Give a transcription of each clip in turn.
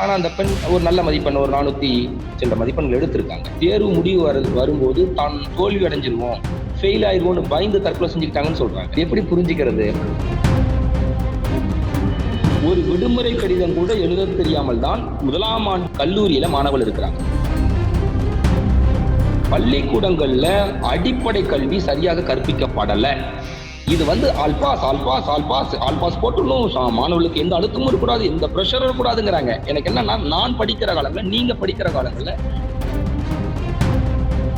ஆனால் அந்த பெண் ஒரு நல்ல மதிப்பெண் ஒரு நானூற்றி சில மதிப்பெண்கள் எடுத்திருக்காங்க. தேர்வு முடிவு வர வரும்போது தான் தோல்வி அடைஞ்சிருவோம் ஃபெயில் ஆயிருவோம்னு பயந்து தற்கொலை செஞ்சுக்கிட்டாங்கன்னு சொல்கிறாங்க எப்படி புரிஞ்சுக்கிறது? ஒரு விடுமுறை கடிதம் கூட எழுத தெரியாமல் தான் முதலாம் ஆண்டு கல்லூரியில் மாணவர்கள் இருக்கிறாங்க. பள்ளிக்கூடங்களில் அடிப்படை கல்வி சரியாக கற்பிக்கப்படலை. இது வந்து all pass all pass all pass all pass போட்டுள்ளோம் சா- மாணவர்களுக்கு எந்த அழுத்தமும் இருக்கக்கூடாது எந்த ப்ரெஷரும் இருக்கக்கூடாதுங்கிறாங்க. எனக்கு என்னன்னா நான் படிக்கிற காலங்கள்ல நீங்க படிக்கிற காலங்கள்ல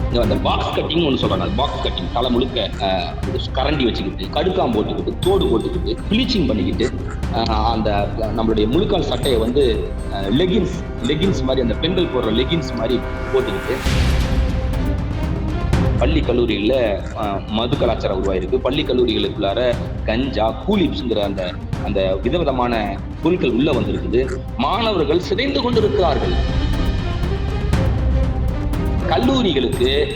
இங்க அந்த பாக்ஸ் கட்டிங் ஒன்று சொல்றாங்க. பாக்ஸ் கட்டிங் தலை முழுக்க கரண்டி வச்சுக்கிட்டு கடுக்காம் போட்டுக்கிட்டு தோடு போட்டுக்கிட்டு ப்ளீச்சிங் பண்ணிக்கிட்டு அந்த நம்மளுடைய முழுக்கால் சட்டையை வந்து லெகின்ஸ் லெகின்ஸ் மாதிரி அந்த பெண்கள் போடுற லெகின்ஸ் மாதிரி போட்டுக்கிட்டு பள்ளி கல்லூரிகளில் மது கலாச்சாரம் உருவாயிருக்கு. பள்ளி கல்லூரிகளுக்குள்ளார கஞ்சா கூலிப்ஸ்ங்கிற அந்த அந்த விதவிதமான பொருட்கள் உள்ள வந்திருக்குது. மாணவர்கள் சிதைந்து கொண்டிருக்கிறார்கள். கல்லூரிகளுக்கு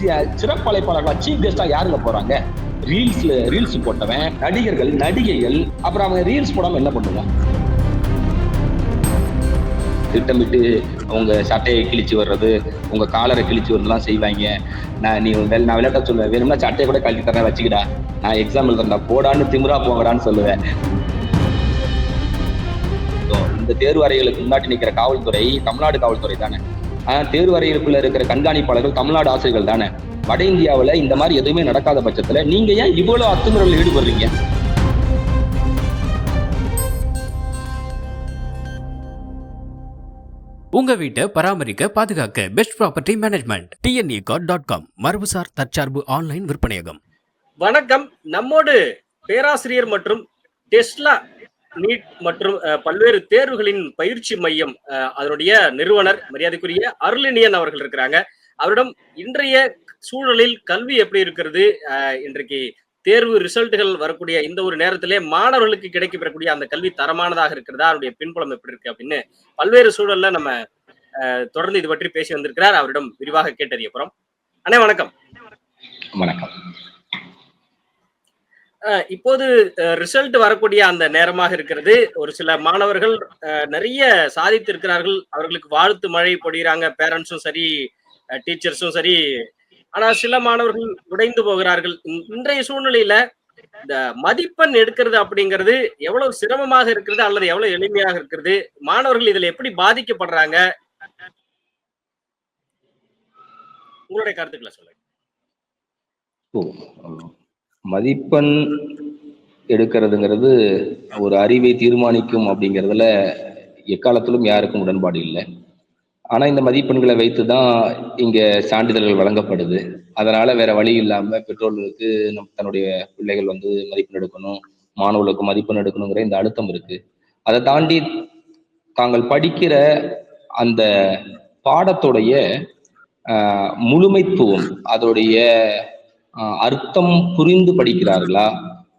சி- சிறப்பு அழைப்பாளர்களா சீஃப் கெஸ்டா யாருங்க போறாங்க? ரீல்ஸ்ல ரீல்ஸ் போட்டவன் நடிகர்கள் நடிகைகள் அப்புறம் அவங்க ரீல்ஸ் போடாம என்ன பண்ணுவான்? திட்டமிட்டு அவங்க சட்டையை கிழிச்சு வர்றது உங்க காலரை கிழிச்சு வர்றதுலாம் செய்வாங்க. நான் நீ வெள்- நான் விளையாட்ட சொல்லுவேன். வேணும்னா சட்டையை கூட கழட்டி தரேன் வச்சுக்கிடா. நான் எக்ஸாம் எழுதுறேன்டா போடான்னு திமிரா போங்கடான்னு சொல்லுவேன். இந்த தேர்வு அறைகளுக்கு முன்னாடி நிற்கிற காவல்துறை தமிழ்நாடு காவல்துறை தானே. ஆனால் தேர்வு அறைகளுக்குள்ள இருக்கிற கண்காணிப்பாளர்கள் தமிழ்நாடு ஆசிரியர்கள் தானே. வட இந்தியாவில் இந்த மாதிரி எதுவுமே நடக்காத பட்சத்தில் நீங்கள் ஏன் இவ்வளோ அத்துமுறையில் ஈடுபடுறீங்க? உங்க வீட்டை பராமரிக்க பாதுகாக்க best property management DNA dot com மரபுசார் தற்சார்பு ஆன்லைன் விற்பனையகம். வணக்கம். நம்மோடு பேராசிரியர் மற்றும் டெஸ்லா நீட் மற்றும் பல்வேறு தேர்வுகளின் பயிற்சி மையம் அதனுடைய நிறுவனர் மரியாதைக்குரிய அருளினியன் அவர்கள் இருக்கிறாங்க. அவரிடம் இன்றைய சூழலில் கல்வி எப்படி இருக்கிறது இன்றைக்கு தேர்வு ரிசல்ட்டுகள் வரக்கூடிய இந்த ஒரு நேரத்திலே மாணவர்களுக்கு கிடைக்கப்பெறக்கூடிய அந்த கல்வி தரமானதாக இருக்கிறதா? அதனுடைய பின்புலம் எப்படி இருக்கு அப்படின்னு பல்வேறு சூழல்ல நம்ம தொடர்ந்து இது பற்றி பேசி வந்திருக்கிறார். அவரிடம் விரிவாக கேட்டறிய போறோம். அண்ணே வணக்கம். வணக்கம். இப்போது ரிசல்ட் வரக்கூடிய அந்த நேரமாக இருக்கிறது. ஒரு சில மாணவர்கள் அஹ், நிறைய சாதித்திருக்கிறார்கள். அவர்களுக்கு வாழ்த்து மழை பொழிகிறாங்க பேரண்ட்ஸும் சரி டீச்சர்ஸும் சரி ஆனா சில மாணவர்கள் உடைந்து போகிறார்கள். இன்றைய சூழ்நிலையில இந்த மதிப்பெண் எடுக்கிறது அப்படிங்கிறது எவ்வளவு சிரமமாக இருக்கிறது அல்லது எவ்வளவு எளிமையாக இருக்கிறது? மாணவர்கள் இதுல எப்படி பாதிக்கப்படுறாங்க? உங்களுடைய கருத்துக்களை சொல்லுங்க. ஓ, மதிப்பெண் எடுக்கிறதுங்கிறது ஒரு அறிவை தீர்மானிக்கும் அப்படிங்கிறதுல எக்காலத்திலும் யாருக்கும் உடன்பாடு இல்லை. ஆனா இந்த மதிப்பெண்களை வைத்து தான் இங்க சான்றிதழ்கள் வழங்கப்படுது. அதனால வேற வழி இல்லாம பெற்றோர்களுக்கு நம் தன்னுடைய பிள்ளைகள் வந்து மதிப்பெண் எடுக்கணும் மாணவர்களுக்கு மதிப்பெண் எடுக்கணுங்கிற இந்த அழுத்தம் இருக்கு. அதை தாண்டி தாங்கள் படிக்கிற அந்த பாடத்துடைய முழுமைத்துவம் அதோடைய அர்த்தம் புரிந்து படிக்கிறார்களா?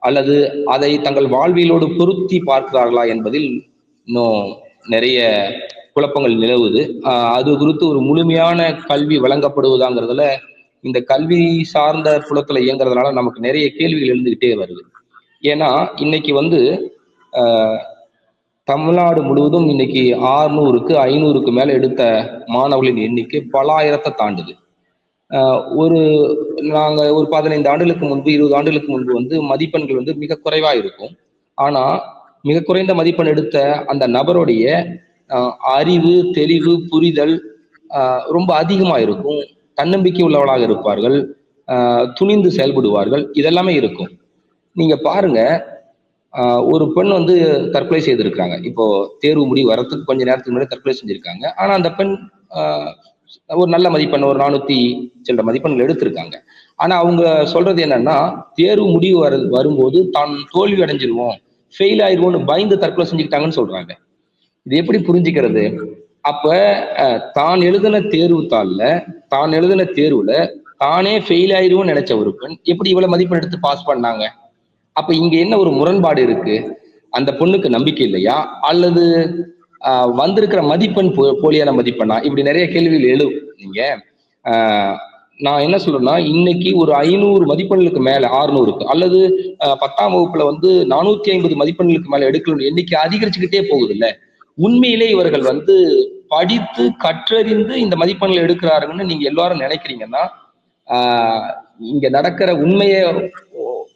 அல்லது அதை தங்கள் வாழ்வியலோடு பொருத்தி பார்க்கிறார்களா என்பதில் இன்னும் நிறைய குழப்பங்கள் நிலவுது. அது குறித்து ஒரு முழுமையான கல்வி வழங்கப்படுவதாங்கிறதுல இந்த கல்வி சார்ந்த புலத்துல இயங்குறதுனால நமக்கு நிறைய கேள்விகள் எழுந்துகிட்டே வருது. ஏன்னா இன்னைக்கு வந்து ஆஹ், தமிழ்நாடு முழுவதும் இன்னைக்கு ஆறுநூறுக்கு ஐநூறுக்கு மேல எடுத்த மாணவர்களின் எண்ணிக்கை பல ஆயிரத்தை தாண்டுது ஒரு நாங்க ஒரு பதினைந்து ஆண்டுகளுக்கு முன்பு இருபது ஆண்டுகளுக்கு முன்பு வந்து மதிப்பெண்கள் வந்து மிக குறைவா இருக்கும். ஆனா மிக குறைந்த மதிப்பெண் எடுத்த அந்த நபருடைய அறிவு தெளிவு புரிதல் ரொம்ப அதிகமா இருக்கும் தன்னம்பிக்கை உள்ளவளாக இருப்பார்கள். துணிந்து செயல்படுவார்கள். இதெல்லாமே இருக்கும். நீங்க பாருங்க. ஒரு பெண் வந்து தற்கொலை செய்திருக்காங்க. இப்போ தேர்வு முடிவு வரத்துக்கு கொஞ்ச நேரத்துக்கு முன்னாடி தற்கொலை செஞ்சிருக்காங்க. ஆனா அந்த பெண் ஒரு நல்ல மதிப்பெண் ஒரு நானூத்தி சில மதிப்பெண்கள் எடுத்திருக்காங்க. ஆனா அவங்க சொல்றது என்னன்னா தேர்வு முடிவு வர வரும்போது தான் தோல்வி அடைஞ்சிருவோம். ஃபெயில் ஆயிருவோம்னு பயந்து தற்கொலை செஞ்சுக்கிட்டாங்கன்னு சொல்றாங்க. இது எப்படி புரிஞ்சுக்கிறது? அப்ப தான் எழுதின தேர்வு தாள்ல தான் எழுதின தேர்வுல தானே ஃபெயில் ஆயிரும்னு நினைச்ச ஒரு பெண் எப்படி இவ்வளவு மதிப்பெண் எடுத்து பாஸ் பண்ணாங்க? அப்ப இங்க என்ன ஒரு முரண்பாடு இருக்கு? அந்த பொண்ணுக்கு நம்பிக்கை இல்லையா? அல்லது வந்திருக்கிற மதிப்பெண் போ- போலியான மதிப்பெண்ணா? இப்படி நிறைய கேள்விகள் எழு நீங்க நான் என்ன சொல்றேன்னா இன்னைக்கு ஒரு ஐநூறு மதிப்பெண்களுக்கு மேல ஆறுநூறுக்கு அல்லது பத்தாம் வகுப்புல வந்து நானூத்தி ஐம்பது மதிப்பெண்களுக்கு மேல எடுக்கணும் எண்ணிக்கை அதிகரிச்சுக்கிட்டே போகுது இல்லை உண்மையிலே இவர்கள் வந்து படித்து கற்றறிந்து இந்த மதிப்பெண்கள் எடுக்கிறாருன்னு நீங்க எல்லாரும் நினைக்கிறீங்கன்னா ஆஹ் இங்க நடக்கிற உண்மையை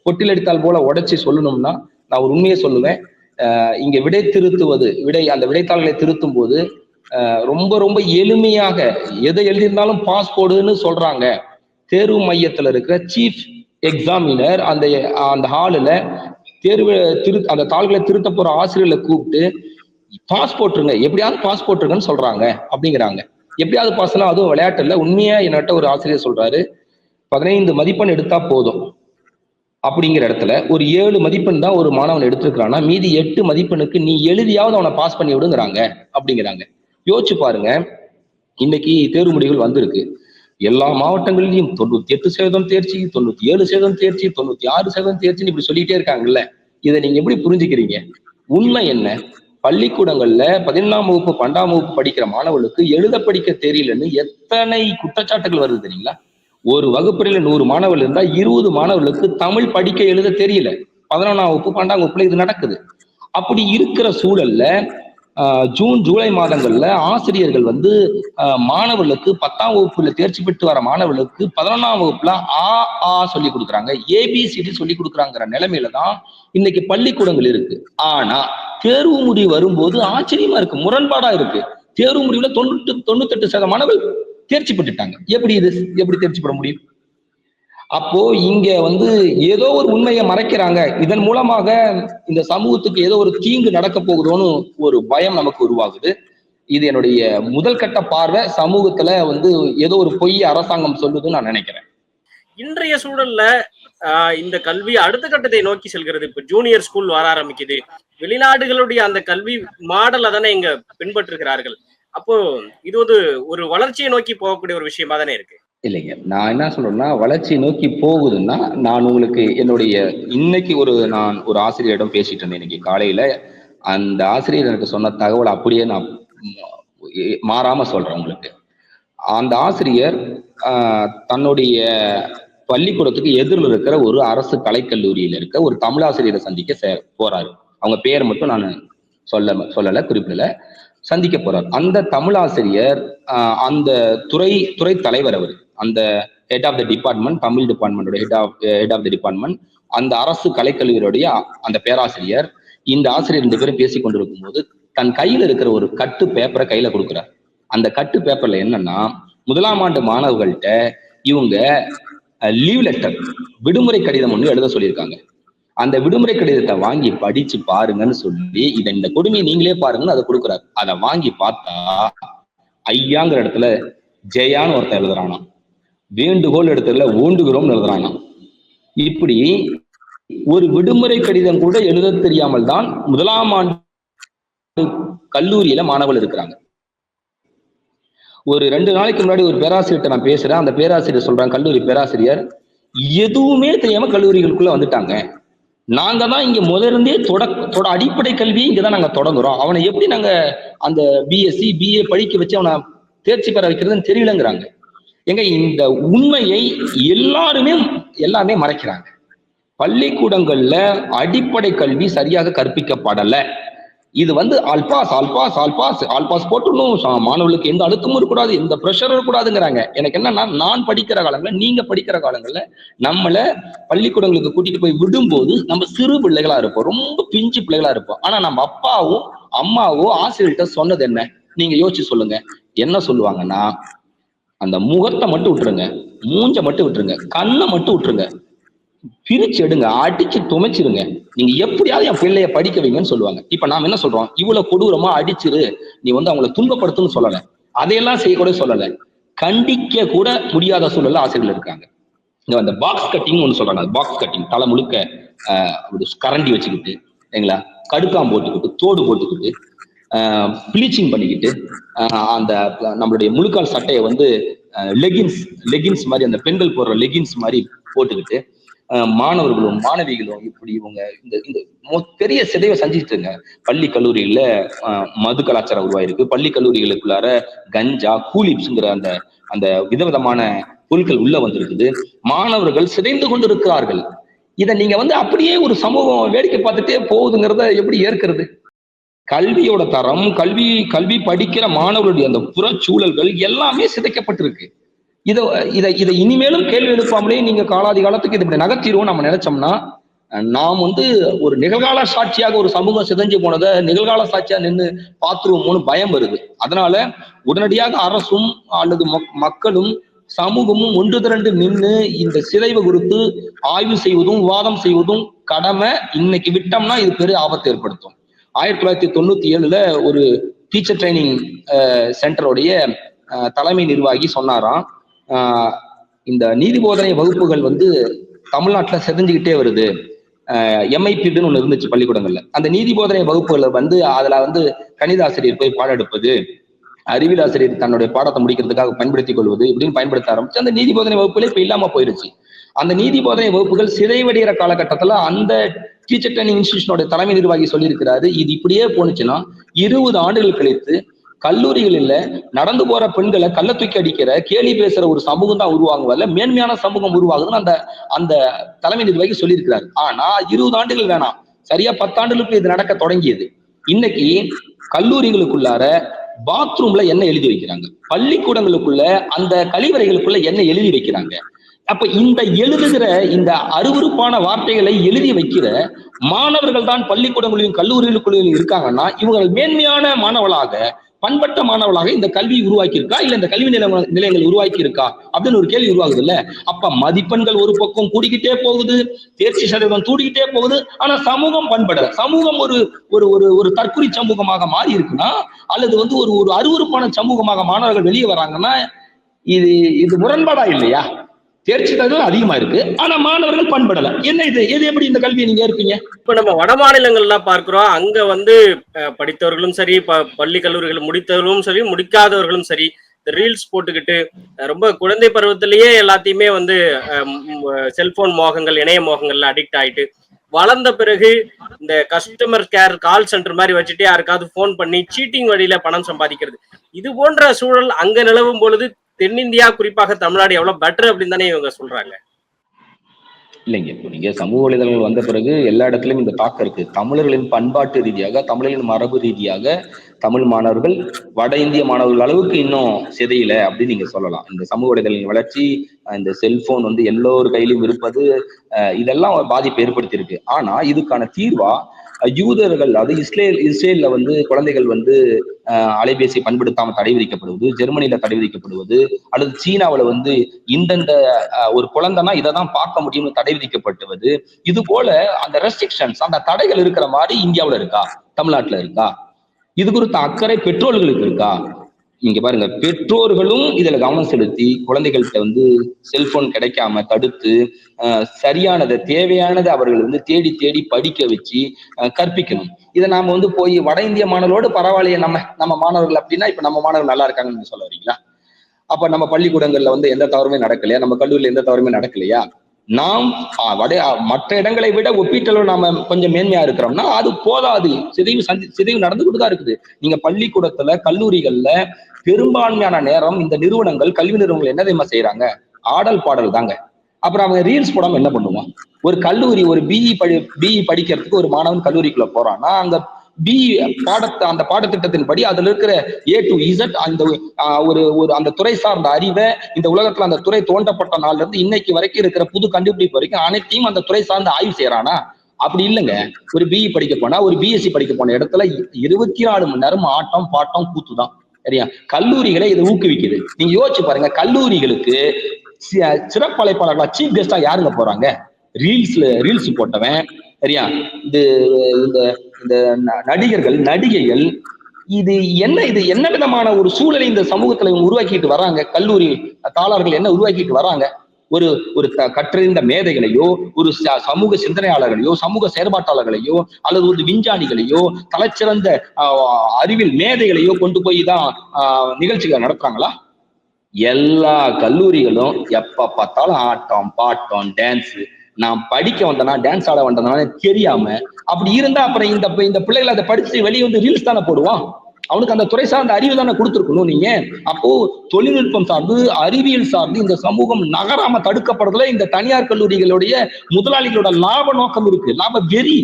பொட்டிலெடுத்தால் போல உடைச்சி சொல்லணும்னா நான் ஒரு உண்மையை சொல்லுவேன். இங்க விடை திருத்துவது விடை அந்த விடைத்தாள்களை திருத்தும் போது ரொம்ப ரொம்ப எளிமையாக எதை எழுதியிருந்தாலும் பாஸ்போர்டுன்னு சொல்றாங்க. தேர்வு மையத்துல இருக்கிற சீஃப் எக்ஸாமினர் அந்த அந்த ஹாலில் தேர்வு திரு அந்த தாள்களை திருத்த போற ஆசிரியர்களை கூப்பிட்டு பாஸ் போட்டுருங்க எப்படியாவது பாஸ் போட்டுருங்கன்னு சொல்றாங்க அப்படிங்கிறாங்க. எப்படியாவது பாஸ்னா அதுவும் விளையாட்டு இல்லை. உண்மையா என்னட்ட ஒரு ஆசிரியர் சொல்றாரு பதினைந்து மதிப்பெண் எடுத்தா போதும். அப்படிங்கிற இடத்துல ஒரு ஏழு மதிப்பெண் தான் ஒரு மாணவன் எடுத்திருக்கிறான்னா மீதி எட்டு மதிப்பெண்ணுக்கு நீ எழுதியாவது அவனை பாஸ் பண்ணி விடுங்கிறாங்க அப்படிங்கிறாங்க. யோசிச்சு பாருங்க. இன்னைக்கு தேர்வு முடிவுகள் வந்திருக்கு. எல்லா மாவட்டங்களிலும் தொண்ணூத்தி எட்டு சதவீதம் தேர்ச்சி தொண்ணூத்தி ஏழு சதவீதம் தேர்ச்சி தொண்ணூத்தி ஆறு சதவீதம் தேர்ச்சின்னு இப்படி சொல்லிட்டே இருக்காங்கல்ல. இதை நீங்க எப்படி புரிஞ்சுக்கிறீங்க? உண்மை என்ன? பள்ளிக்கூடங்கள்ல பதினொன்றாம் வகுப்பு பன்னெண்டாம் வகுப்பு படிக்கிற மாணவர்களுக்கு எழுத படிக்க தெரியலன்னு எத்தனை குற்றச்சாட்டுகள் வருது தெரியுங்களா? ஒரு வகுப்பறையில நூறு மாணவர்கள் இருந்தா இருபது மாணவர்களுக்கு தமிழ் படிக்க எழுத தெரியல. பதினொன்றாம் வகுப்பு பன்னெண்டாம் வகுப்புல இது நடக்குது. அப்படி இருக்கிற சூழல்ல ஜூன் ஜூலை மாதங்கள்ல ஆசிரியர்கள் வந்து மாணவர்களுக்கு பத்தாம் வகுப்புல தேர்ச்சி பெற்று வர மாணவர்களுக்கு பதினொன்னாம் வகுப்புல ஆ ஆ சொல்லி கொடுக்குறாங்க. ஏபிசிடி சொல்லி கொடுக்குறாங்கிற நிலைமையில தான் இன்னைக்கு பள்ளிக்கூடங்கள் இருக்கு. ஆனா தேர்வு முடிவு வரும்போது ஆச்சரியமா இருக்கு. முரண்பாடா இருக்கு. தேர்வு முடிவுல தொண்ணூற்று தொண்ணூத்தெட்டு சதவீத மாணவர்கள் தேர்ச்சி பெற்றுட்டாங்க. எப்படி இது? எப்படி தேர்ச்சி பெற முடியும்? அப்போ இங்க வந்து ஏதோ ஒரு உண்மையை மறைக்கிறாங்க. இதன் மூலமாக இந்த சமூகத்துக்கு ஏதோ ஒரு தீங்கு நடக்க போகுதோன்னு ஒரு பயம் நமக்கு உருவாகுது. இது என்னுடைய முதல் கட்ட பார்வை. சமூகத்துல வந்து ஏதோ ஒரு பொய் அரசாங்கம் சொல்லுதுன்னு நான் நினைக்கிறேன். இன்றைய சூழல்ல ஆஹ் இந்த கல்வி அடுத்த கட்டத்தை நோக்கி செல்கிறது. இப்ப ஜூனியர் ஸ்கூல் வர ஆரம்பிக்குது. வெளிநாடுகளுடைய அந்த கல்வி மாடல தானே இங்க பின்பற்றுகிறார்கள். அப்போ இது வந்து ஒரு வளர்ச்சியை நோக்கி போகக்கூடிய ஒரு விஷயமா தானே இருக்கு. இல்லைங்க. நான் என்ன சொல்றேன்னா வளர்ச்சி நோக்கி போகுதுன்னா நான் உங்களுக்கு என்னுடைய இன்னைக்கு ஒரு நான் ஒரு ஆசிரியரிடம் பேசிட்டு இருந்தேன் இன்னைக்கு காலையில. அந்த ஆசிரியர் எனக்கு சொன்ன தகவல் அப்படியே நான் மாறாம சொல்றேன் உங்களுக்கு. அந்த ஆசிரியர் தன்னுடைய பள்ளிக்கூடத்துக்கு எதிரில் இருக்கிற ஒரு அரசு கலைக்கல்லூரியில இருக்க ஒரு தமிழாசிரியரை சந்திக்க சே- போறாரு. அவங்க பேர் மட்டும் நான் சொல்ல சொல்லல குறிப்பிடல. சந்திக்க போறார். அந்த தமிழாசிரியர் அந்த துறை துறை தலைவர் அவர். அந்த head of the department Tamil டிபார்ட்மெண்டோட head of head of the department அந்த அரசு கலைக்கல்லூரியுடைய அந்த பேராசிரியர் இந்த ஆசிரியர் ரெண்டு பேரும் பேசி கொண்டிருக்கும் போது தன் கையில இருக்கிற ஒரு கட்டு பேப்பரை கையில கொடுக்குறார். அந்த கட்டு பேப்பர்ல என்னன்னா முதலாம் ஆண்டு மாணவர்கள்ட்ட இவங்க லீவ் லெட்டர் விடுமுறை கடிதம் ஒன்று எழுத சொல்லியிருக்காங்க. அந்த விடுமுறை கடிதத்தை வாங்கி படிச்சு பாருங்கன்னு சொல்லி இதை இந்த கொடுமையை நீங்களே பாருங்கன்னு அதை கொடுக்குறாரு. அதை வாங்கி பார்த்தா ஐயாங்கிற இடத்துல ஜெயான்னு ஒருத்தன் எழுதுறானா வேண்டுகோள் இடத்துல ஓண்டுகிறோம்னு எழுதுறாங்க இப்படி ஒரு விடுமுறை கடிதம் கூட எழுத தெரியாமல் தான் முதலாம் ஆண்டு கல்லூரியில மாணவர்கள் இருக்கிறாங்க. ஒரு ரெண்டு நாளைக்கு முன்னாடி ஒரு பேராசிரியர்கிட்ட நான் பேசுறேன். அந்த பேராசிரியர் சொல்றாங்க கல்லூரி பேராசிரியர் எதுவுமே தெரியாம கல்லூரிகளுக்குள்ள வந்துட்டாங்க. நாங்க தான் இங்க முதலிருந்தே தொட தொட அடிப்படை கல்வியை இங்க தான் நாங்க தொடங்குறோம். அவனை எப்படி நாங்க அந்த பிஎஸ்சி பிஏ படிக்க வச்சு அவனை தேர்ச்சி பெற வைக்கிறதுன்னு தெரியலங்கிறாங்க. எங்க இந்த உண்மையை எல்லாருமே எல்லாமே மறைக்கிறாங்க. பள்ளிக்கூடங்கள்ல அடிப்படை கல்வி சரியாக கற்பிக்கப்படல. இது வந்து அல்பாஸ் அல்பாஸ் அல்பாஸ் அல்பாஸ் போட்டுடணும். மாணவர்களுக்கு எந்த அழுத்தமும் இருக்கக்கூடாது எந்த ப்ரெஷரும் இருக்கக்கூடாதுங்கிறாங்க. எனக்கு என்னன்னா நான் படிக்கிற காலங்கள்ல நீங்க படிக்கிற காலங்கள்ல நம்மள பள்ளிக்கூடங்களுக்கு கூட்டிட்டு போய் விடும்போது நம்ம சிறு பிள்ளைகளா இருப்போம். ரொம்ப பிஞ்சு பிள்ளைகளா இருப்போம். ஆனா நம்ம அப்பாவோ அம்மாவோ ஆசிரியர்கிட்ட சொன்னது என்ன? நீங்க யோசிச்சு சொல்லுங்க. என்ன சொல்லுவாங்கன்னா அந்த முகத்தை மட்டும் விட்டுருங்க. மூஞ்ச மட்டும் விட்டுருங்க. கண்ணை மட்டும் விட்டுருங்க. பிரிச்சு எடுங்க. அடிச்சு துமைச்சிருங்க. நீங்க எப்படியாவது என் பிள்ளைய படிக்க வைங்கன்னு சொல்லுவாங்க. இப்ப நாம என்ன சொல்றோம்? இவ்வளவு கொடூரமா அடிச்சிரு. நீ வந்து அவங்கள துன்பப்படுத்துன்னு சொல்லல. அதையெல்லாம் செய்யக்கூட சொல்லல. கண்டிக்க கூட முடியாத சூழல்ல ஆசிரியர்கள் இருக்காங்க. இந்த அந்த பாக்ஸ் கட்டிங் ஒன்று சொல்றாங்க. பாக்ஸ் கட்டிங் தலை முழுக்க கரண்டி வச்சுக்கிட்டு சரிங்களா கடுக்காம் போட்டுக்கிட்டு தோடு போட்டுக்கிட்டு ப்ளீச்சிங் பண்ணிக்கிட்டு அந்த நம்மளுடைய முழுக்கால் சட்டையை வந்து லெகின்ஸ் லெகின்ஸ் மாதிரி அந்த பெண்கள் போடுற லெகின்ஸ் மாதிரி போட்டுக்கிட்டு மாணவர்களும் மாணவிகளும் இப்படி இவங்க இந்த இந்த பெரிய சிதைவை செஞ்சுட்டுங்க பள்ளி கல்லூரியில மது கலாச்சாரம் உருவாயிருக்கு. பள்ளி கல்லூரிகளுக்குள்ளார கஞ்சா கூலிப்ஸ்ங்கிற அந்த அந்த விதவிதமான பொருட்கள் உள்ள வந்திருக்குது. மாணவர்கள் சிதைந்து கொண்டிருக்கிறார்கள். இதை நீங்க வந்து அப்படியே ஒரு சமூகம் வேடிக்கை பார்த்துட்டே போகுதுங்கிறத எப்படி ஏற்கிறது? கல்வியோட தரம் கல்வி கல்வி படிக்கிற மாணவர்களுடைய அந்த புறச்சூழல்கள் எல்லாமே சிதைக்கப்பட்டிருக்கு. இதை இதை இதை இனிமேலும் கேள்வி எழுப்பாமலே நீங்க காலாதி காலத்துக்கு இது இப்படி நகர்த்திடுவோம் நம்ம நினைச்சோம்னா நாம் வந்து ஒரு நிகழ்கால சாட்சியாக ஒரு சமூகம் சிதைஞ்சு போனதை நிகழ்கால சாட்சியா நின்று பார்த்துருவோமோன்னு பயம் வருது. அதனால உடனடியாக அரசும் அல்லது மக்- மக்களும் சமூகமும் ஒன்று திரண்டு நின்று இந்த சிதைவு குறித்து ஆய்வு செய்வதும் விவாதம் செய்வதும் கடமை. இன்னைக்கு விட்டோம்னா இது பெரிய ஆபத்தை ஏற்படுத்தும். ஆயிரத்தி தொள்ளாயிரத்தி தொண்ணூத்தி ஏழுல ஒரு டீச்சர் ட்ரைனிங் சென்டருடைய தலைமை நிர்வாகி சொன்னாராம். இந்த நீதி போதனை வகுப்புகள் வந்து தமிழ்நாட்டில் செதஞ்சுக்கிட்டே வருது. எம்ஐபிடுன்னு ஒன்று இருந்துச்சு பள்ளிக்கூடங்கள்ல. அந்த நீதி போதனை வகுப்புகளை வந்து அதில் வந்து கணித ஆசிரியர் போய் பாடம் எடுப்பது அறிவியல் ஆசிரியர் தன்னுடைய பாடத்தை முடிக்கிறதுக்காக பயன்படுத்திக் கொள்வது இப்படின்னு பயன்படுத்த ஆரம்பிச்சு அந்த நீதி போதனை வகுப்புகளே இப்போ இல்லாம போயிருச்சு. அந்த நீதி போதனை வகுப்புகள் சிதைவடைகிற காலகட்டத்தில் அந்த டீச்சர் ட்ரைனிங் இன்ஸ்டியூஷனோட தலைமை நிர்வாகி சொல்லியிருக்கிறாரு. இது இப்படியே போனுச்சுன்னா இருபது ஆண்டுகள் கழித்து கல்லூரிகளில் நடந்து போற பெண்களை கள்ள தூக்கி அடிக்கிற கேலி பேசுற ஒரு சமூகம் தான் உருவாகுவதில்ல மேன்மையான சமூகம் உருவாகுதுன்னு அந்த அந்த தலைமை நிர்வாகி சொல்லியிருக்கிறாரு. ஆனா இருபது ஆண்டுகள் வேணாம். சரியா பத்தாண்டுகளுக்கு இது நடக்க தொடங்கியது. இன்னைக்கு கல்லூரிகளுக்குள்ளார பாத்ரூம்ல என்ன எழுதி வைக்கிறாங்க. பள்ளிக்கூடங்களுக்குள்ள அந்த கழிவறைகளுக்குள்ள என்ன எழுதி வைக்கிறாங்க. அப்ப இந்த எழுதுகிற இந்த அருவருப்பான வார்த்தைகளை எழுதி வைக்கிற மாணவர்கள் தான் பள்ளிக்கூடங்களிலும் கல்லூரிகளுக்குள்ளும் இருக்காங்கன்னா இவர்கள் மேன்மையான மாணவர்களாக பண்பட்ட மாணவர்களாக இந்த கல்வி உருவாக்கி இருக்கா இல்ல இந்த கல்வி நிலைய நிலையங்கள் உருவாக்கி இருக்கா அப்படின்னு ஒரு கேள்வி உருவாகுது இல்ல? அப்ப மதிப்பெண்கள் ஒரு பக்கம் கூடிக்கிட்டே போகுது தேர்ச்சி சதவீதம் தூடிக்கிட்டே போகுது ஆனா சமூகம் பண்படல. சமூகம் ஒரு ஒரு ஒரு ஒரு தற்குறி சமூகமாக மாறி இருக்குன்னா அல்லது வந்து ஒரு ஒரு அருவருப்பான சமூகமாக மாணவர்கள் வெளியே வராங்கன்னா இது இது முரண்பாடா இல்லையா? தேர்ச்சி சதவீதம் அதிகமா இருக்கு. ஆனா மாணவர்கள் பண்படல. என்ன இது? எது எப்படி இந்த கல்வியை நீங்க இருப்பீங்க இப்ப நம்ம வட மாநிலங்கள்லாம் பார்க்கிறோம். அங்க வந்து படித்தவர்களும் சரி ப- பள்ளி கல்லூரிகள் முடித்தவர்களும் சரி முடிக்காதவர்களும் சரி ரீல்ஸ் போட்டுக்கிட்டு ரொம்ப குழந்தை பருவத்திலேயே எல்லாத்தையுமே வந்து செல்போன் மோகங்கள் இணைய மோகங்கள்ல அடிக்ட் ஆயிட்டு வளர்ந்த பிறகு இந்த கஸ்டமர் கேர் கால் சென்டர் மாதிரி வச்சுட்டு யாருக்காவது ஃபோன் பண்ணி சீட்டிங் வழியில பணம் சம்பாதிக்கிறது. இது போன்ற சூழல் அங்க நிலவும் பொழுது தென்னிந்தியா குறிப்பாக தமிழ்நாடு எவ்வளவு பெட்டர் அப்படின்னு தானே இவங்க சொல்றாங்க. இல்லைங்க இப்போ நீங்க சமூக வலைதளங்கள் வந்த பிறகு எல்லா இடத்துலயும் இந்த தாக்கம் இருக்கு. தமிழர்களின் பண்பாட்டு ரீதியாக தமிழர்களின் மரபு ரீதியாக தமிழ் மாணவர்கள் வட இந்திய மாணவர்கள் அளவுக்கு இன்னும் சிதையில அப்படின்னு நீங்க சொல்லலாம். இந்த சமூக வலைதளங்களின் வளர்ச்சி இந்த செல்போன் வந்து எல்லோர் கையிலும் இருப்பது இதெல்லாம் பாதிப்பு ஏற்படுத்தியிருக்கு. ஆனா இதுக்கான தீர்வா யூதர்கள் அது இஸ்ரேல் இஸ்ரேல்ல வந்து குழந்தைகள் வந்து அலைபேசியை அலைபேசி தடை விதிக்கப்படுவது ஜெர்மனியில தடை விதிக்கப்படுவது அல்லது சீனாவுல வந்து இந்தந்த ஒரு குழந்தைனா இதை தான் பார்க்க முடியும்னு தடை விதிக்கப்படுவது இது போல அந்த ரெஸ்ட்ரிக்ஷன்ஸ் அந்த தடைகள் இருக்கிற மாதிரி இந்தியாவில் இருக்கா? தமிழ்நாட்டில் இருக்கா? இது குறித்த அக்கறை பெற்றோர்களுக்கு இருக்கா? இங்க பாருங்க பெற்றோர்களும் இதுல கவனம் செலுத்தி குழந்தைகள்கிட்ட வந்து செல்போன் கிடைக்காம தடுத்து சரியானதை தேவையானதை அவர்கள் வந்து தேடி தேடி படிக்க வச்சு அஹ், கற்பிக்கணும். இதை நாம வந்து போய் வட இந்திய மாணவர்களோடு பரவாயில்லையே நம்ம நம்ம மாணவர்கள் அப்படின்னா இப்ப நம்ம மாணவர்கள் நல்லா இருக்காங்கன்னு நீங்க சொல்ல வரீங்களா? அப்ப நம்ம பள்ளிக்கூடங்கள்ல வந்து எந்த தவறுமே நடக்கலையா? நம்ம கல்லூரியில எந்த தவறுமே நடக்கலையா? நாம் வட மற்ற இடங்களை விட ஒப்பீட்டளவு நாம கொஞ்சம் மேன்மையா இருக்கிறோம்னா அது போதாது. சிதைவு சந்தி சிதைவு நடந்துகிட்டு தான் இருக்குது. நீங்க பள்ளிக்கூடத்துல கல்லூரிகள்ல பெரும்பான்மையான நேரம் இந்த நிறுவனங்கள் கல்வி நிறுவனங்கள் என்ன தெரியுமா செய்யறாங்க ஆடல் பாடல் தாங்க. அப்புறம் அவங்க ரீல்ஸ் போடாம என்ன பண்ணுவான் ஒரு கல்லூரி ஒரு பிஇ படி பிஇ படிக்கிறதுக்கு ஒரு மாணவன் கல்லூரிக்குள்ள போறான்னா அங்க பி பாடத்தை அந்த பாடத்திட்டத்தின்படி அதுல இருக்கிற ஏ டு இசட் அந்த ஒரு ஒரு அந்த துறை சார்ந்த அறிவை இந்த உலகத்துல அந்த துறை தோண்டப்பட்ட நாள்ல இருந்து இன்னைக்கு வரைக்கும் இருக்கிற புது கண்டுபிடிப்பு வரைக்கும் அனைத்தையும் அந்த துறை சார்ந்து ஆய்வு செய்யறானா அப்படி இல்லைங்க. ஒரு பிஇ படிக்க போனா ஒரு பிஎஸ்சி படிக்க போன இடத்துல இருபத்தி நாலு மணி நேரம் ஆட்டம் பாட்டம் கூத்து தான் சரியா? கல்லூரிகளை இதை ஊக்குவிக்குது. நீங்க யோசிச்சு பாருங்க கல்லூரிகளுக்கு சி- சிறப்பழைப்பாளர்களா சீஃப் கெஸ்டா யாருங்க போறாங்க? ரீல்ஸ்ல ரீல்ஸ் போட்டவன். சரியா? இது இந்த இந்த ந- நடிகர்கள் நடிகைகள் இது என்ன இது என்ன விதமான ஒரு சூழலை இந்த சமூகத்துல உருவாக்கிட்டு வராங்க? கல்லூரி தாளர்கள் என்ன உருவாக்கிட்டு வராங்க? ஒரு ஒரு கற்றறிந்த மேதைகளையோ ஒரு ச- சமூக சிந்தனையாளர்களையோ சமூக செயற்பாட்டாளர்களையோ அல்லது ஒரு விஞ்ஞானிகளையோ தலைச்சிறந்த அறிவில் அறிவியல் மேதைகளையோ கொண்டு போய் தான் ஆஹ், நிகழ்ச்சிகளை நடத்துறாங்களா? எல்லா கல்லூரிகளும் எப்ப பார்த்தாலும் ஆட்டம் பாட்டம் டான்ஸ் நான் படிக்க வந்தனா டான்ஸ் ஆட வந்தனா தெரியாம அப்படி இருந்தா அப்புறம் இந்த இந்த பிள்ளைகள் அதை படிச்சு வெளியே வந்து ரீல்ஸ் தானே போடுவான்? அவனுக்கு அந்த துறை சார்ந்த அறிவு தானே கொடுத்துருக்கணும் நீங்க? அப்போ தொழில்நுட்பம் சார்ந்து அறிவியல் சார்ந்து இந்த சமூகம் நகராம தடுக்கப்படுறதுல இந்த தனியார் கல்லூரிகளுடைய முதலாளிகளோட லாப நோக்கம் இருக்கு. லாப வெறி.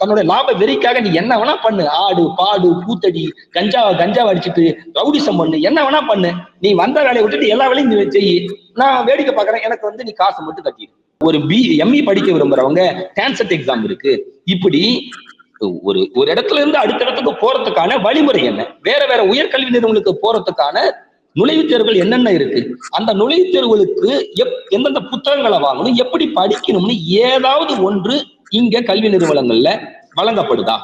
தன்னோட லாப வெறிக்காக நீ என்ன வேணா பண்ணு. ஆடு பாடு பூத்தடி கஞ்சா கஞ்சா அடிச்சுட்டு ரவுடிசம் பண்ணு. என்ன வேணா பண்ணு. நீ வந்த வேலையை விட்டுட்டு எல்லா வேலையும் நீ செய். நான் வேடிக்கை பாக்குறேன் எனக்கு வந்து நீ காசு மட்டும் கட்டிடு. ஒரு பி எம்இ படிக்க விரும்புறவங்க டான்செட் எக்ஸாம் இருக்கு. இப்படி ஒரு ஒரு இடத்துல இருந்து அடுத்த இடத்துக்கு போறதுக்கான வழிமுறை என்ன? வேற வேற உயர்கல்வி நிறுவனங்களுக்கு போறதுக்கான நுழைவுத் தேர்வுகள் என்னென்ன இருக்கு? அந்த நுழைவுத் தேர்வுகளுக்கு எப் எந்தெந்த புத்தகங்களை வாங்கணும் எப்படி படிக்கணும்னு ஏதாவது ஒன்று இங்க கல்வி நிறுவனங்கள்ல வழங்கப்படுதா?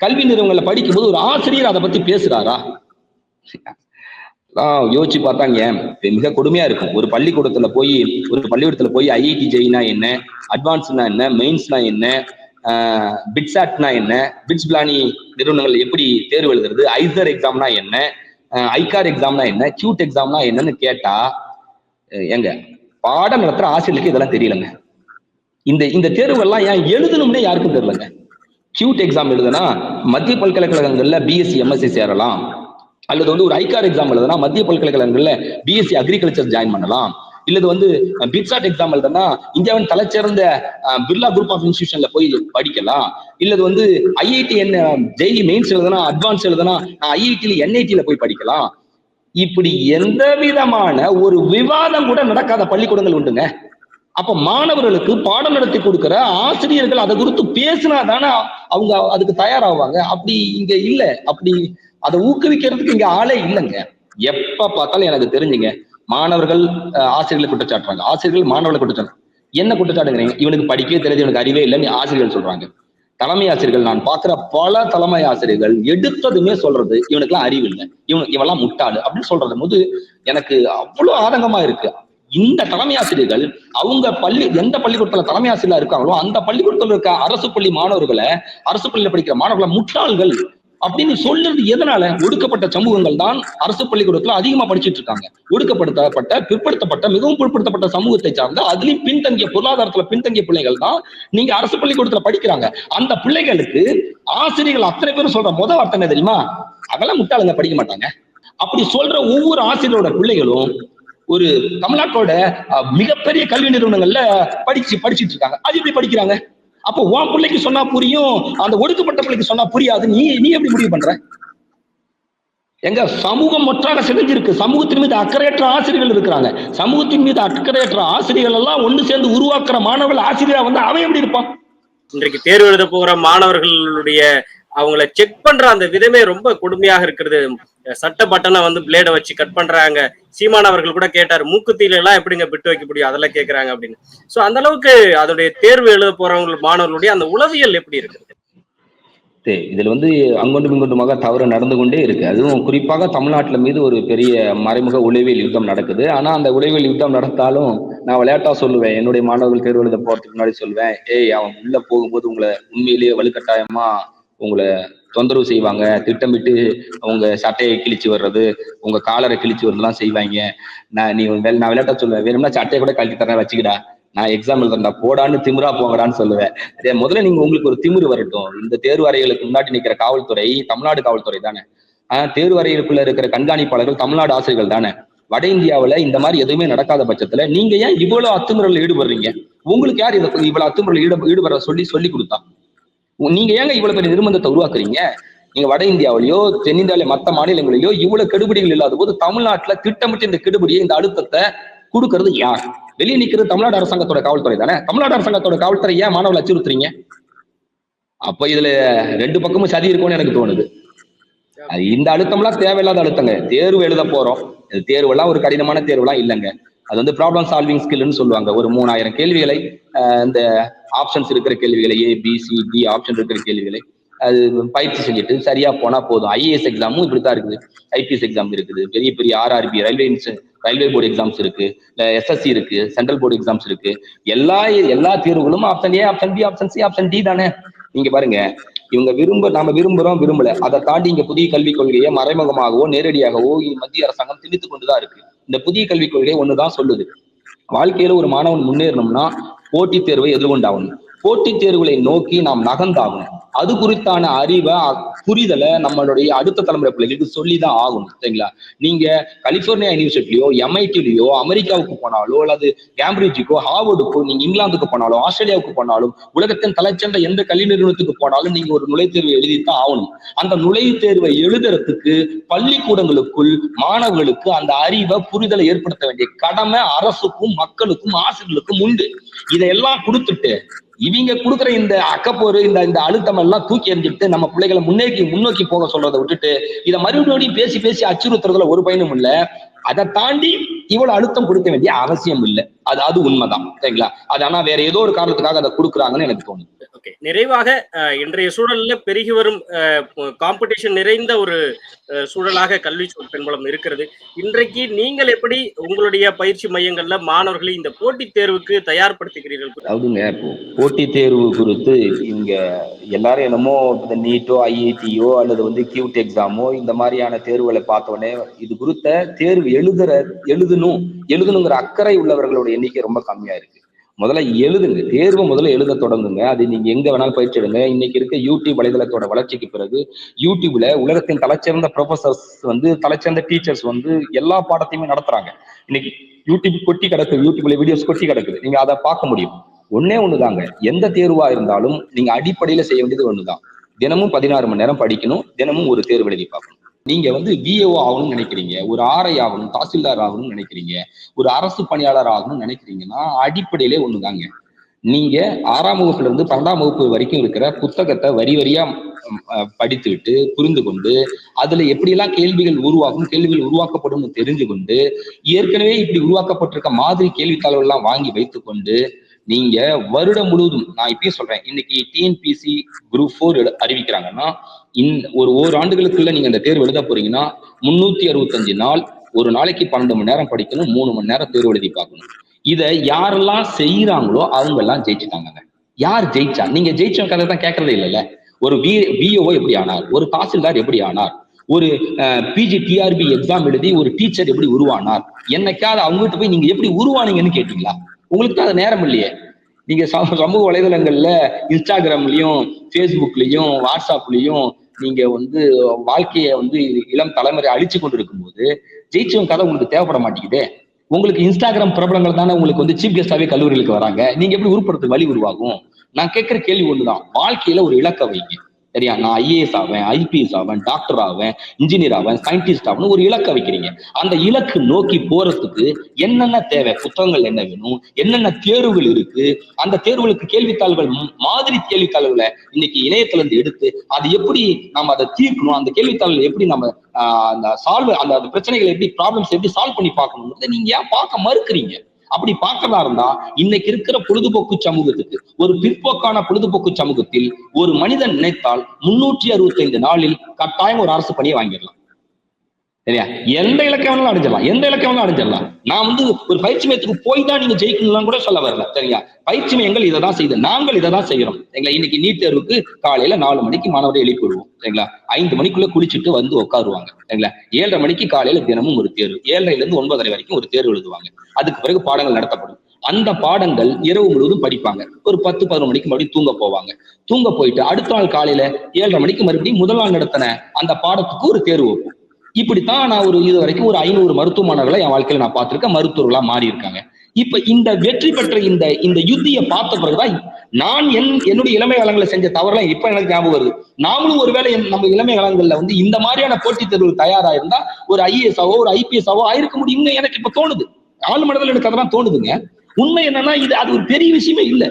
கல்வி நிறுவனங்கள்ல படிக்கும்போது ஒரு ஆசிரியர் அதை பத்தி பேசுறாரா? ஆஹ் யோசிச்சு பார்த்தாங்க. மிக கொடுமையா இருக்கும். ஒரு பள்ளிக்கூடத்துல போய் ஒரு பள்ளிக்கூடத்துல போய் ஐஐடி ஜெயினா என்ன அட்வான்ஸ்னா என்ன மெயின்ஸ்னா என்ன பிட்சாட்னா என்ன பிட்ஸ் பிளானி நிறுவனங்கள் எப்படி தேர்வு எழுதுறது ஐசர் எக்ஸாம்னா என்ன ஐகார் எக்ஸாம்னா என்ன கியூட் எக்ஸாம்னா என்னன்னு கேட்டா எங்க ஏங்க பாடம் நடத்துற ஆசிரியருக்கு இதெல்லாம் தெரியலங்க. இந்த இந்த தேர்வுகள்லாம் ஏன் எழுதணும்னே யாருக்கும் தெரியலங்க. கியூட் எக்ஸாம் எழுதுனா மத்திய பல்கலைக்கழகங்கள்ல பிஎஸ்சி எம்எஸ்சி சேரலாம். அல்லது வந்து ஒரு ஐகார் எக்ஸாம் எழுதுனா மத்திய பல்கலைக்கழகங்கள்ல பிஎஸ்சி அக்ரிகல்ச்சர் ஜாயின் பண்ணலாம். இல்லது வந்து பிட்சாட் எக்ஸாம் எழுதுனா இந்தியாவின் தலைச்சிறந்த பிர்லா குரூப் ஆஃப் இன்ஸ்டியூஷன்ல போய் படிக்கலாம். இல்லது வந்து ஐஐடி என்ன ஜெய் மெயின்ஸ் எழுதுனா அட்வான்ஸ் எழுதுனா நான் ஐஐடில போய் படிக்கலாம். இப்படி எந்த விதமான ஒரு விவாதம் கூட நடக்காத பள்ளிக்கூடங்கள் உண்டுங்க. அப்ப மாணவர்களுக்கு பாடம் நடத்தி கொடுக்கிற ஆசிரியர்கள் அதை குறித்து பேசினா தானே அவங்க அதுக்கு தயாராவாங்க. அப்படி இங்க இல்ல. அப்படி அதை ஊக்குவிக்கிறதுக்கு இங்க ஆளே இல்லைங்க. எப்ப பார்த்தாலும் எனக்கு தெரிஞ்சுங்க மாணவர்கள் ஆசிரியர்களை குற்றச்சாட்டுறாங்க. ஆசிரியர்கள் மாணவர்களை குற்றச்சாட்டு என்ன குற்றச்சாட்டுங்கிறீங்க? இவனுக்கு படிக்கவே தெரியாது இவனுக்கு அறிவே இல்லைன்னு ஆசிரியர்கள் சொல்றாங்க. தலைமை ஆசிரியர்கள் நான் பாக்குற பல தலைமை ஆசிரியர்கள் எடுத்ததுமே சொல்றது இவனுக்குலாம் அறிவு இல்லை. இவன் இவெல்லாம் முட்டாளு அப்படின்னு சொல்றது போது எனக்கு அவ்வளவு ஆதங்கமா இருக்கு. இந்த தலைமை ஆசிரியர்கள் அவங்க பள்ளி எந்த பள்ளிக்கூடத்துல தலைமை ஆசிரியர் இருக்காங்களோ அந்த பள்ளிக்கூடத்துல இருக்க அரசு பள்ளி மாணவர்களை அரசு பள்ளியில படிக்கிற மாணவர்களை முட்டாள்கள். அப்படின்னு சொல்றது எதனால? ஒடுக்கப்பட்ட சமூகங்கள் தான் அரசு பள்ளிக்கூடத்துல அதிகமா படிச்சிட்டு இருக்காங்க. ஒடுக்கப்படுத்தப்பட்ட பிற்படுத்தப்பட்ட மிகவும் பிற்படுத்தப்பட்ட சமூகத்தை சார்ந்த அதுலயும் பின்தங்கிய பொருளாதாரத்துல பின்தங்கிய பிள்ளைகள் தான் நீங்க அரசு பள்ளிக்கூடத்துல படிக்கிறாங்க. அந்த பிள்ளைகளுக்கு ஆசிரியர்கள் அத்தனை பேரும் சொல்ற முத வார்த்தை என்ன தெரியுமா? அதெல்லாம் முட்டாளுங்க படிக்க மாட்டாங்க. அப்படி சொல்ற ஒவ்வொரு ஆசிரியரோட பிள்ளைகளும் ஒரு தமிழ்நாட்டோட மிகப்பெரிய கல்வி நிறுவனங்கள்ல படிச்சு படிச்சிட்டு இருக்காங்க. அது எப்படி படிக்கிறாங்க? அப்போ உன் பிள்ளைக்கு சொன்னா புரியும் அந்த ஒடுக்கப்பட்ட பிள்ளைக்கு சொன்னா புரியாது. நீ நீ எப்படி முடிவு பண்ற? எங்க சமூகம் ஒற்றாக சிதைஞ்சிருக்கு சமூகத்தின் மீது அக்கறையற்ற ஆசிரியர்கள் இருக்கிறாங்க. சமூகத்தின் மீது அக்கறையற்ற ஆசிரியர்கள் எல்லாம் ஒண்ணு சேர்ந்து உருவாக்குற மாணவர்கள் ஆசிரியரா வந்து அவன் எப்படி இருப்பான்? இன்றைக்கு தேர்வு எழுத போகிற மாணவர்களுடைய அவங்கள செக் பண்ற அந்த விதமே ரொம்ப கொடுமையாக இருக்கிறது. சட்ட பட்டனை வந்து பிளேட வச்சு கட் பண்றாங்க. சீமான் அவர்கள் கூட கேட்டாரு மூக்குத்தியில எல்லாம் எப்படிங்க பிட்டு வைக்க முடியும்? அதெல்லாம் கேக்குறாங்க அப்படின்னு. சோ அந்த அளவுக்கு அதோடைய தேர்வு எழுத போறவங்க மாணவர்களுடைய அந்த உளவியல் எப்படி இருக்குது? இதில் இதுல வந்து அங்கொன்றும் இங்கொன்றுமாக தவறு நடந்து கொண்டே இருக்கு. அதுவும் குறிப்பாக தமிழ்நாட்டுல மீது ஒரு பெரிய மறைமுக உளவியல் யுத்தம் நடக்குது. ஆனா அந்த உளவியல் யுத்தம் நடந்தாலும் நான் விளையாட்டா சொல்லுவேன். என்னுடைய மாணவர்கள் தேர்வு எழுத போறதுக்கு முன்னாடி சொல்லுவேன் ஏய் அவன் உள்ள போகும்போது உங்களை உண்மையிலேயே வலுக்கட்டாயமா உங்களை தொந்தரவு செய்வாங்க திட்டமிட்டு அவங்க சட்டையை கிழிச்சு வர்றது உங்க காலரை கிழிச்சு வர்றதுலாம் செய்வாங்க. நான் நீ வேலை நான் விளையாட்டா சொல்லுவேன். வேணும்னா சட்டையை கூட கழட்டி தரேன் வச்சுக்கிடா. நான் எக்ஸாம் எழுதுறா போடான்னு திமிரா போங்கடான்னு சொல்லுவேன். அதே முதல்ல நீங்க உங்களுக்கு ஒரு திமிரு வரட்டும். இந்த தேர்வு அறைகளுக்கு முன்னாடி நிற்கிற காவல்துறை தமிழ்நாடு காவல்துறை தானே? ஆஹ் தேர்வு அறைகளுக்குள்ள இருக்கிற கண்காணிப்பாளர்கள் தமிழ்நாடு ஆசிரியர்கள் தானே? வட இந்தியாவில இந்த மாதிரி எதுவுமே நடக்காத பட்சத்துல நீங்க ஏன் இவ்வளவு அத்துமுறையில் ஈடுபடுறீங்க? உங்களுக்கு யார் இதை இவ்வளவு அத்துமுறையில் ஈடு ஈடுபட சொல்லி சொல்லி கொடுத்தா? நீங்க ஏங்க இவ்வளவு பெரிய நிர்பந்தத்தை உருவாக்குறீங்க? நீங்க வட இந்தியாவிலயோ தென்னிந்தியாவில மத்த மாநிலங்களிலோ இவ்வளவு கெடுபிடிகள் இல்லாத போது தமிழ்நாட்டுல திட்டமிட்டு இந்த கெடுபிடியை இந்த அழுத்தத்தை கொடுக்கறது யார்? வெளியே நிக்கிறது தமிழ்நாடு அரசாங்கத்தோட காவல்துறை தானே? தமிழ்நாடு அரசாங்கத்தோட காவல்துறை ஏன் மாணவர்கள் அச்சுறுத்துறீங்க? அப்ப இதுல ரெண்டு பக்கமும் சதி இருக்கும்னு எனக்கு தோணுது. இந்த அழுத்தம்லாம் தேவையில்லாத அழுத்தங்க. தேர்வு எழுத போறோம். இது தேர்வெல்லாம் ஒரு கடினமான தேர்வுலாம் இல்லைங்க. அது வந்து ப்ராப்ளம் சால்விங் ஸ்கில்னு சொல்லுவாங்க. ஒரு மூணாயிரம் கேள்விகளை இந்த ஆப்ஷன்ஸ் இருக்கிற கேள்விகளை A B C D option இருக்கிற கேள்விகளை அது பயிற்சி செஞ்சுட்டு சரியா போனா போதும். ஐஏஎஸ் எக்ஸாமும் இப்படித்தான் இருக்குது. ஐபிஎஸ் எக்ஸாம் இருக்குது. பெரிய பெரிய RRB railway railway board exams இருக்கு. எஸ்எஸ்சி இருக்கு. சென்ட்ரல் போர்டு எக்ஸாம்ஸ் இருக்கு. எல்லா எல்லா தேர்வுகளும் option A option B option C option D தானே? நீங்க பாருங்க. இவங்க விரும்ப நாம விரும்புறோம் விரும்பல. அதை தாண்டி இங்க புதிய கல்விக் கொள்கையை மறைமுகமாகவோ நேரடியாகவோ இ- மத்திய அரசாங்கம் திணித்து கொண்டுதான் இருக்கு. இந்த புதிய கல்விக் கொள்கை ஒண்ணுதான் சொல்லுது. வாழ்க்கையில ஒரு மாணவன் முன்னேறணும்னா போட்டித் தேர்வை எதிர்கொண்டாகணும். போட்டித் தேர்வுகளை நோக்கி நாம் நகர்ந்தாகணும். அது குறித்தான அறிவை புரிதலை நம்மளுடைய அடுத்த தலைமுறை பிள்ளைகளுக்கு சொல்லிதான் ஆகணும் சரிங்களா? நீங்க கலிபோர்னியா யூனிவர்சிட்டியோ எம்ஐடிலையோ அமெரிக்காவுக்கு போனாலோ அல்லது கேம்பிரிட்ஜுக்கோ ஹார்வர்டுக்கோ நீங்க இங்கிலாந்துக்கு போனாலோ ஆஸ்திரேலியாவுக்கு போனாலும் உலகத்தின் தலைச்சென்ற எந்த கல்வி நிறுவனத்துக்கு போனாலும் நீங்க ஒரு நுழைவுத்தேர்வு எழுதித்தான் ஆகணும். அந்த நுழைவுத் தேர்வை எழுதுறதுக்கு பள்ளிக்கூடங்களுக்குள் மாணவர்களுக்கு அந்த அறிவை புரிதலை ஏற்படுத்த வேண்டிய கடமை அரசுக்கும் மக்களுக்கும் ஆசிரியர்களுக்கும் உண்டு. இதையெல்லாம் கொடுத்துட்டு இவங்க கொடுக்குற இந்த அக்கப்போரு இந்த இந்த அழுத்தம் எல்லாம் தூக்கி எறிஞ்சிட்டு நம்ம பிள்ளைகளை முன்னேக்கி முன்னோக்கி போக சொல்றதை விட்டுட்டு இதை மறுபடியும் பேசி பேசி அச்சுறுத்துறதுல ஒரு பயனும் இல்ல. அதை தாண்டி இவ்வளவு அழுத்தம் கொடுக்க வேண்டிய அவசியம் இல்லை. அது அது உண்மைதான். சரிங்களா? அது ஆனா வேற ஏதோ ஒரு காரணத்துக்காக அதை கொடுக்குறாங்கன்னு எனக்கு தோணுது. ஓகே நிறைவாக இன்றைய சூழல்ல பெருகி வரும் காம்படிஷன் நிறைந்த ஒரு சூழலாக கல்வி சூழ் பெண்பலம் இருக்கிறது. இன்றைக்கு நீங்கள் எப்படி உங்களுடைய பயிற்சி மையங்கள்ல மாணவர்களை இந்த போட்டித் தேர்வுக்கு தயார்படுத்துகிறீர்கள்? இப்போ போட்டித் தேர்வு குறித்து இங்க எல்லாரும் என்னமோ இந்த நீட்டோ ஐஐடியோ அல்லது வந்து கியூட் எக்ஸாமோ இந்த மாதிரியான தேர்வுகளை பார்த்த உடனே இது குறித்த தேர்வு எழுதுற எழுதணும். எழுதணுங்கிற அக்கறை உள்ளவர்களோட எண்ணிக்கை ரொம்ப கம்மியா இருக்கு. முதல்ல எழுதுங்க. தேர்வு முதல்ல எழுத தொடங்குங்க. அது நீங்க எங்க வேணாலும் பயிற்சி எடுங்க. இன்னைக்கு இருக்க யூடியூப் வலைதளத்தோட வளர்ச்சிக்கு பிறகு யூடியூப்ல உலகத்தின் தலைச்சிறந்த ப்ரொஃபசர்ஸ் வந்து தலைச்சிறந்த டீச்சர்ஸ் வந்து எல்லா பாடத்தையுமே நடத்துறாங்க. இன்னைக்கு யூடியூப் கொட்டி கிடக்குது யூடியூப்ல வீடியோஸ் கொட்டி கிடக்குது. நீங்க அதை பார்க்க முடியும். ஒண்ணே ஒண்ணுதாங்க. எந்த தேர்வா இருந்தாலும் நீங்க அடிப்படையில செய்ய வேண்டியது ஒண்ணுதான். தினமும் பதினாறு மணி நேரம் படிக்கணும். தினமும் ஒரு தேர்வு எழுதி பார்க்கணும். நீங்க வந்து விஏஓ ஆகணும்னு நினைக்கிறீங்க ஒரு ஆர்ஐ ஆகணும் தாசில்தார் ஆகணும்னு நினைக்கிறீங்க ஒரு அரசு பணியாளர் ஆகணும்னு நினைக்கிறீங்கன்னா அடிப்படையிலே ஒண்ணுதாங்க. நீங்க ஆறாம் வகுப்புல இருந்து பன்னெண்டாம் வகுப்பு வரைக்கும் இருக்கிற புத்தகத்தை வரி வரியா படித்துவிட்டு புரிந்து கொண்டு அதுல எப்படியெல்லாம் கேள்விகள் உருவாகும் கேள்விகள் உருவாக்கப்படும் தெரிஞ்சு கொண்டு ஏற்கனவே இப்படி உருவாக்கப்பட்டிருக்க மாதிரி கேள்வித்தாள்கள் எல்லாம் வாங்கி வைத்துக்கொண்டு நீங்க வருடம் முழுவதும் நான் இப்பயும் சொல்றேன் இன்னைக்கு டிஎன்பிசி குரூப் ஃபோர் அறிவிக்கிறாங்கன்னா இன் ஒரு ஓர் ஆண்டுகளுக்குள்ள நீங்க இந்த தேர்வு எழுத போறீங்கன்னா முன்னூத்தி அறுபத்தஞ்சு நாள் ஒரு நாளைக்கு பன்னெண்டு மணி நேரம் படிக்கணும் மூணு மணி நேரம் தேர்வு எழுதி பார்க்கணும். இதை யாரெல்லாம் செய்யறாங்களோ அவங்க எல்லாம் ஜெயிச்சுட்டாங்க யார் ஜெயிச்சா? நீங்க ஜெயிச்சவங்க கதை தான் கேட்கறதே இல்லைல்ல. ஒரு வி விஓஓ எப்படி ஆனார்? ஒரு தாசில்தார் எப்படி ஆனார்? ஒரு பிஜி டிஆர்பி எக்ஸாம் எழுதி ஒரு டீச்சர் எப்படி உருவானார்? என்னைக்காவது அவங்ககிட்ட போய் நீங்க எப்படி உருவானீங்கன்னு கேட்டீங்களா? உங்களுக்கு தான் அது நேரம் இல்லையே. நீங்க சமூக சமூக வலைதளங்கள்ல இன்ஸ்டாகிராம்லயும் ஃபேஸ்புக்லயும் வாட்ஸ்அப்லயும் நீங்க வந்து வாழ்க்கையை வந்து இளம் தலைமுறை அழிச்சு கொண்டு இருக்கும்போது ஜெயிச்சவங்க கதை உங்களுக்கு தேவைப்பட மாட்டேங்குதே. உங்களுக்கு இன்ஸ்டாகிராம் பிரபலங்கள் தானே உங்களுக்கு வந்து சீஃப் கெஸ்டாவே கல்லூரிகளுக்கு வராங்க. நீங்க எப்படி உருப்படுத்த வழி உருவாகும்? நான் கேட்கிற கேள்வி ஒண்ணுதான். வாழ்க்கையில ஒரு இலக்கை வைங்க. சரியா? நான் ஐஏஎஸ் ஆவேன் ஐபிஎஸ் ஆவேன் டாக்டர் ஆவேன் இன்ஜினியர் ஆவேன் சயின்டிஸ்ட் ஆவேன் ஒரு இலக்கை வைக்கிறீங்க. அந்த இலக்கு நோக்கி போறதுக்கு என்னென்ன தேவை? புத்தகங்கள் என்ன வேணும்? என்னென்ன தேர்வுகள் இருக்கு? அந்த தேர்வுகளுக்கு கேள்வித்தாள்கள் மாதிரி கேள்வித்தாள்களை இன்னைக்கு இணையத்துல இருந்து எடுத்து அது எப்படி நம்ம அதை தீர்க்கணும்? அந்த கேள்வித்தாள்கள் எப்படி நம்ம அந்த சால்வ் அந்த அந்த பிரச்சனைகளை எப்படி ப்ராப்ளம்ஸ் எப்படி சால்வ் பண்ணி பார்க்கணுங்கிறத நீங்க ஏன் பார்க்க மறுக்கிறீங்க? அப்படி பார்க்கறதா இருந்தா இன்னைக்கு இருக்கிற பொழுதுபோக்கு சமூகத்துக்கு ஒரு பிற்போக்கான பொழுதுபோக்கு சமூகத்தில் ஒரு மனிதன் நினைத்தால் முன்னூற்றி அறுபத்தி ஐந்து நாளில் கட்டாயம் ஒரு அரசு பணியை வாங்கிடலாம். சரியா? எந்த இலக்கம் வேணாலும் அடைஞ்சிடலாம். எந்த இலக்கம் வேணாலும் அடைஞ்சிடலாம். நான் வந்து ஒரு பயிற்சி மையத்துக்கு போய் தான் நீங்க ஜெயிக்கணும்லாம் கூட சொல்ல வரல. சரியா? பயிற்சி மையங்கள் இதை தான் செய்யுது நாங்கள் இதை தான் செய்யறோம். சரிங்களா? இன்னைக்கு நீட் தேர்வுக்கு காலையில நாலு மணிக்கு மாணவரை எழுப்பி விடுவோம் சரிங்களா? ஐந்து மணிக்குள்ள குளிச்சுட்டு வந்து உட்காருவாங்க. சரிங்களா? ஏழரை மணிக்கு காலையில தினமும் ஒரு தேர்வு. ஏழரைல இருந்து ஒன்பதரை வரைக்கும் ஒரு தேர்வு எழுதுவாங்க. அதுக்கு பிறகு பாடங்கள் நடத்தப்படும். அந்த பாடங்கள் இரவு முழுவதும் படிப்பாங்க. ஒரு பத்து பதினொரு மணிக்கு மறுபடியும் தூங்க போவாங்க. தூங்க போயிட்டு அடுத்த நாள் காலையில ஏழரை மணிக்கு மறுபடியும் முதல் நாள் நடத்தின அந்த பாடத்துக்கு ஒரு தேர்வு வைப்போம். இப்படித்தான் நான் ஒரு இது வரைக்கும் ஒரு ஐநூறு மருத்துவ மாணவர்களை என் வாழ்க்கையில நான் பார்த்திருக்கேன். மருத்துவர்களா மாறி இருக்காங்க இப்ப இந்த வெற்றி பெற்ற இந்த இந்த யுத்தியை பார்த்த பிறகுதான் நான் என் என்னுடைய இளமை காலங்களில் செஞ்ச தவறுலாம் இப்ப எனக்கு ஞாபகம் வருது. நாமளும் ஒருவேளை என் நம்ம இளமை காலங்கள்ல வந்து இந்த மாதிரியான போட்டித் தேர்வு தயாரா இருந்தா ஒரு ஐஏஎஸ் ஒரு ஐபிஎஸ் ஆவோ ஆயிருக்க முடியும்னு எனக்கு இப்ப தோணுது. ஆள் மனதில் எனக்கு அதெல்லாம் தோணுதுங்க. உண்மை என்னன்னா இது அது ஒரு பெரிய விஷயமே இல்ல.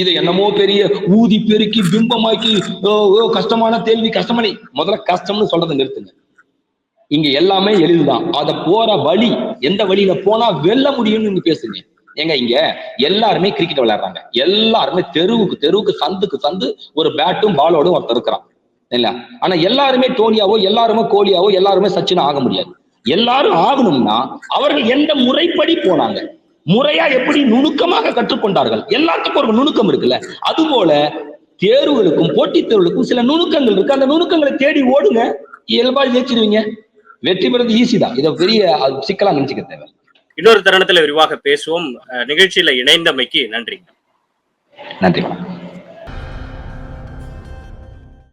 இது என்னமோ பெரிய ஊதி பெருக்கி பிம்பமாக்கி ஓ ஓ கஷ்டமான கேள்வி கஷ்டமான முதல்ல கஷ்டம்னு சொல்றதை நிறுத்துங்க. இங்க எல்லாமே எளிதுதான். அத போற வழி எந்த வழியில போனா வெல்ல முடியும்னு நீங்க பேசுங்க. ஏங்க இங்க எல்லாருமே கிரிக்கெட் விளையாடுறாங்க. எல்லாருமே தெருவுக்கு தெருவுக்கு சந்துக்கு சந்து ஒரு பேட்டும் பாலோடும் ஒருத்தர் இருக்கிறான். இல்ல ஆனா எல்லாருமே டோனியாவோ எல்லாருமே கோலியாவோ எல்லாருமே சச்சினா ஆக முடியாது. எல்லாரும் ஆகணும்னா அவர்கள் எந்த முறைப்படி போனாங்க? முறையா எப்படி நுணுக்கமாக கற்றுக்கொண்டார்கள்? எல்லாத்துக்கும் ஒரு நுணுக்கம் இருக்குல்ல. அதுபோல தேர்வுகளுக்கும் போட்டித் தேர்வுகளுக்கும் சில நுணுக்கங்கள் இருக்கு. அந்த நுணுக்கங்களை தேடி ஓடுங்க. இயல்பா ஜெயிச்சிருவீங்க. வெற்றி பெறது ஈஸி தான். இதை பெரிய சிக்கலா நினைச்சுக்க தேவை. இன்னொரு தருணத்துல விரிவாக பேசுவோம். நிகழ்ச்சியில இணைந்தமைக்கு நன்றி. நன்றி.